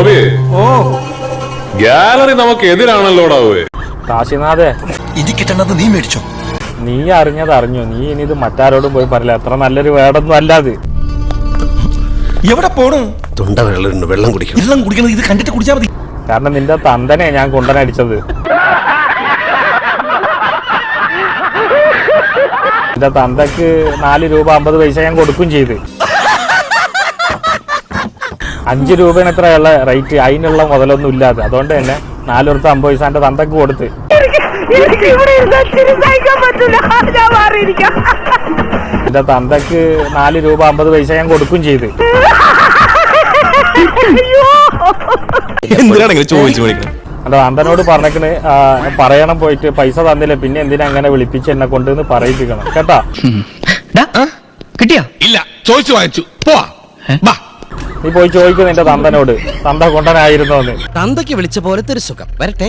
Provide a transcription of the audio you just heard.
ജോബി ഓ. Gallery നമുക്ക് എതിരാണല്ലോടാവേ കാശിനാഥേ. ഇനി കിട്ടേണ്ടത് നീ മേടിച്ചോ. നീ അറിഞ്ഞത് അറിഞ്ഞു. നീ ഇനി ഇത് മറ്റാരോടും പോയി പറയില്ല. അത്ര നല്ലൊരു വേടൊന്നും അല്ലാതെ എവിടെ പോണു? തൊണ്ട വെള്ളം വെള്ളം കുടിക്കണം. വെള്ളം കുടിക്കണത് ഇത് കണ്ടിട്ട് കുടിച്ചാൽ മതി. കാരണം നിന്റെ തന്തനെ ഞാൻ കൊണ്ടനടിച്ചത് നിന്റെ തന്തക്ക് നാല് രൂപ അമ്പത് പൈസ ഞാൻ കൊടുക്കും ചെയ്ത്. അഞ്ച് രൂപയാണ് ഇത്രയുള്ള റേറ്റ് അതിനുള്ള മുതലൊന്നും ഇല്ലാതെ. അതുകൊണ്ട് തന്നെ നാലുറത്ത് അമ്പത് പൈസാന്റെ തന്തക്ക് കൊടുത്ത്. എന്റെ തന്തക്ക് നാല് രൂപ അമ്പത് പൈസ ഞാൻ കൊടുക്കും ചെയ്ത്. എന്റെ അന്തനോട് പറഞ്ഞേക്കണ് പറയണം പോയിട്ട് പൈസ തന്നില്ല പിന്നെ എന്തിനാ അങ്ങനെ വിളിപ്പിച്ച് എന്നെ കൊണ്ട് പറയിപ്പിക്കണം. കേട്ടാ? കിട്ടിയോ? ഇല്ല ചോദിച്ചു വാങ്ങിച്ചു. പോവാ. നീ പോയി ചോദിക്കും നിന്റെ തന്തനോട്. തന്ത കൊണ്ടനായിരുന്നു തന്തയ്ക്ക് വിളിച്ച പോലത്തെ ഒരു സുഖം. വരട്ടെ.